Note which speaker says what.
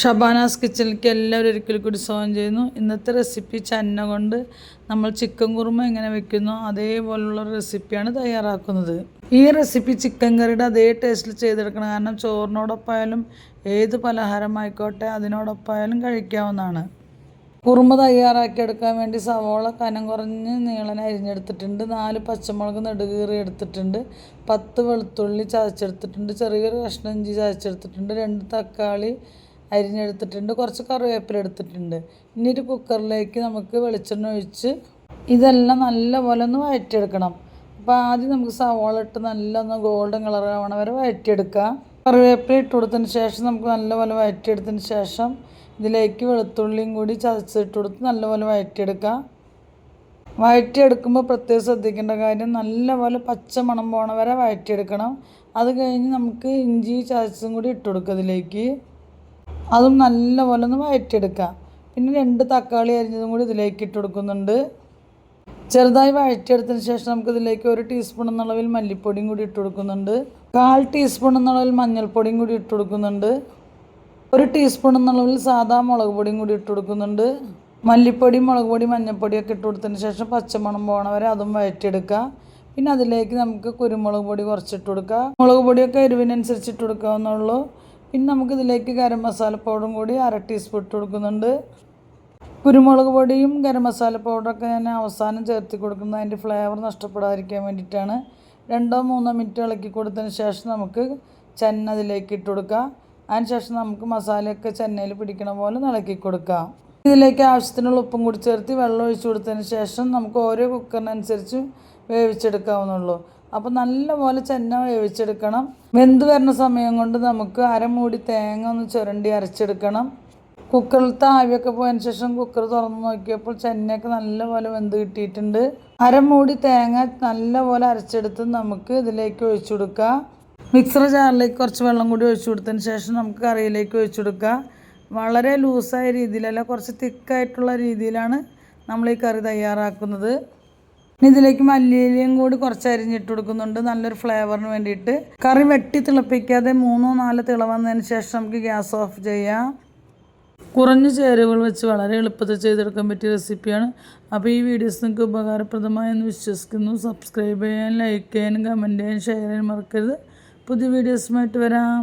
Speaker 1: ഷബാനാസ് കിച്ചണിലേക്ക് എല്ലാവരും ഒരിക്കൽ കൂടി സ്വാഗതം ചെയ്യുന്നു. ഇന്നത്തെ റെസിപ്പി ചന്ന കൊണ്ട് നമ്മൾ ചിക്കൻ കുറുമ എങ്ങനെ വെക്കുന്നു അതേപോലുള്ള റെസിപ്പിയാണ് തയ്യാറാക്കുന്നത്. ഈ റെസിപ്പി ചിക്കൻ കറിയുടെ അതേ ടേസ്റ്റിൽ ചെയ്തെടുക്കണം. കാരണം ചോറിനോടൊപ്പമായാലും ഏത് പലഹാരമായിക്കോട്ടെ അതിനോടൊപ്പമായാലും കഴിക്കാവുന്നതാണ്. കുറുമ തയ്യാറാക്കിയെടുക്കാൻ വേണ്ടി സവോള കനം കുറഞ്ഞ് നീളനെ അരിഞ്ഞെടുത്തിട്ടുണ്ട്. നാല് പച്ചമുളക് നെടുകീറി എടുത്തിട്ടുണ്ട്. പത്ത് വെളുത്തുള്ളി ചതച്ചെടുത്തിട്ടുണ്ട്. ചെറിയൊരു കഷ്ണം ഇഞ്ചി ചതച്ചെടുത്തിട്ടുണ്ട്. രണ്ട് തക്കാളി അരിഞ്ഞെടുത്തിട്ടുണ്ട് കുറച്ച് കറിവേപ്പില എടുത്തിട്ടുണ്ട്. ഇനി ഒരു കുക്കറിലേക്ക് നമുക്ക് വെളിച്ചെണ്ണ ഒഴിച്ച് ഇതെല്ലാം നല്ലപോലെ ഒന്ന് വഴറ്റിയെടുക്കണം. അപ്പോൾ ആദ്യം നമുക്ക് സവാള ഇട്ട് നല്ല ഒന്ന് ഗോൾഡൻ കളർ ആവണ വരെ വഴറ്റിയെടുക്കുക കറിവേപ്പില ഇട്ട് കൊടുത്തതിന് ശേഷം നമുക്ക് നല്ലപോലെ വഴറ്റിയെടുത്തതിന് ശേഷം ഇതിലേക്ക് വെളുത്തുള്ളിയും കൂടി ചതച്ചിട്ട് കൊടുത്ത് നല്ലപോലെ വഴറ്റിയെടുക്കുക വഴറ്റിയെടുക്കുമ്പോൾ പ്രത്യേകം ശ്രദ്ധിക്കേണ്ട കാര്യം നല്ലപോലെ പച്ച മണം പോണ വരെ വഴറ്റിയെടുക്കണം. അത് കഴിഞ്ഞ് നമുക്ക് ഇഞ്ചി ചതച്ചും കൂടി ഇട്ട് കൊടുക്കുക ഇതിലേക്ക്. അതും നല്ലപോലെ ഒന്ന് വഴറ്റിയെടുക്കുക. പിന്നെ രണ്ട് തക്കാളി അരിഞ്ഞതും കൂടി ഇതിലേക്ക് ഇട്ട് കൊടുക്കുന്നുണ്ട്. ചെറുതായി വഴറ്റിയെടുത്തതിന് ശേഷം നമുക്ക് ഇതിലേക്ക് ഒരു ടീസ്പൂൺ എന്നുള്ളവിൽ മല്ലിപ്പൊടിയും കൂടി ഇട്ട് കൊടുക്കുന്നുണ്ട്. കാൽ ടീസ്പൂൺ എന്നുള്ളവിൽ മഞ്ഞൾപ്പൊടിയും കൂടി ഇട്ട് കൊടുക്കുന്നുണ്ട്. ഒരു ടീസ്പൂൺ എന്നുള്ളവിൽ സാധാ മുളക് പൊടിയും കൂടി ഇട്ട് കൊടുക്കുന്നുണ്ട്. മല്ലിപ്പൊടി മുളക് പൊടി മഞ്ഞൾപ്പൊടിയൊക്കെ ഇട്ട് കൊടുത്തതിന് ശേഷം പച്ചമണം പോകണ വരെ അതും വഴറ്റിയെടുക്കുക. പിന്നെ അതിലേക്ക് നമുക്ക് കുരുമുളക് പൊടി കുറച്ചിട്ട് കൊടുക്കുക. മുളക് പൊടിയൊക്കെ എരിവിനനുസരിച്ച് ഇട്ട് കൊടുക്കാവുന്നുള്ളൂ പിന്നെ നമുക്കിതിലേക്ക് ഗരം മസാല പൗഡറും കൂടി അര ടീസ്പൂൺ ഇട്ട് കൊടുക്കുന്നുണ്ട്. കുരുമുളക് പൊടിയും ഗരം മസാല പൗഡറൊക്കെ ഞാൻ അവസാനം ചേർത്തി കൊടുക്കുന്നത് അതിന്റെ ഫ്ലേവർ നഷ്ടപ്പെടാതിരിക്കാൻ വേണ്ടിയിട്ടാണ്. രണ്ടോ മൂന്നോ മിനിറ്റ് ഇളക്കി കൊടുത്തതിന് ശേഷം നമുക്ക് ചെന്ന അതിലേക്ക് ഇട്ട് കൊടുക്കാം. അതിന് ശേഷം നമുക്ക് മസാലയൊക്കെ ചെന്നയിൽ പിടിക്കണ പോലെ ഇളക്കി കൊടുക്കാം. ഇതിലേക്ക് ആവശ്യത്തിനുള്ള ഉപ്പും കൂടി ചേർത്ത് വെള്ളം ഒഴിച്ചു കൊടുത്തതിന് ശേഷം നമുക്ക് ഓരോ കുക്കറിനനുസരിച്ച് വേവിച്ചെടുക്കാവുന്നുള്ളൂ അപ്പോൾ നല്ലപോലെ ചെന്ന വേവിച്ചെടുക്കണം. വെന്ത് വരുന്ന സമയം കൊണ്ട് നമുക്ക് അരമൂടി തേങ്ങ ഒന്ന് ചുരണ്ടി അരച്ചെടുക്കണം. കുക്കറിലത്തെ ആവിയൊക്കെ പോയതിന് ശേഷം കുക്കർ തുറന്ന് നോക്കിയപ്പോൾ ചെന്നയൊക്കെ നല്ലപോലെ വെന്ത് കിട്ടിയിട്ടുണ്ട്. അരമൂടി തേങ്ങ നല്ലപോലെ അരച്ചെടുത്ത് നമുക്ക് ഇതിലേക്ക് ഒഴിച്ചു കൊടുക്കുക മിക്സർ ജാറിലേക്ക് കുറച്ച് വെള്ളം കൂടി ഒഴിച്ചു കൊടുത്തതിന് ശേഷം നമുക്ക് കറിയിലേക്ക് ഒഴിച്ചു കൊടുക്കുക വളരെ ലൂസായ രീതിയിലല്ല കുറച്ച് തിക്കായിട്ടുള്ള രീതിയിലാണ് നമ്മൾ ഈ കറി തയ്യാറാക്കുന്നത്. ഇനി ഇതിലേക്ക് മല്ലിയിലയും കൂടി കുറച്ച് അരിഞ്ഞിട്ട് കൊടുക്കുന്നുണ്ട്. നല്ലൊരു ഫ്ലേവറിന് വേണ്ടിയിട്ട്. കറി വെട്ടി തിളപ്പിക്കാതെ മൂന്നോ നാലോ തിള വന്നതിന് ശേഷം നമുക്ക് ഗ്യാസ് ഓഫ് ചെയ്യാം. കുറഞ്ഞ ചേരുവകൾ വെച്ച് വളരെ എളുപ്പത്തിൽ ചെയ്തെടുക്കാൻ പറ്റിയ റെസിപ്പിയാണ്. അപ്പോൾ ഈ വീഡിയോസ് നിങ്ങൾക്ക് ഉപകാരപ്രദമായെന്ന് വിശ്വസിക്കുന്നു. സബ്സ്ക്രൈബ് ചെയ്യാൻ ലൈക്ക് ചെയ്യാനും കമന്റ് ചെയ്യാനും ഷെയർ ചെയ്യാനും മറക്കരുത്. പുതിയ വീഡിയോസുമായിട്ട് വരാം.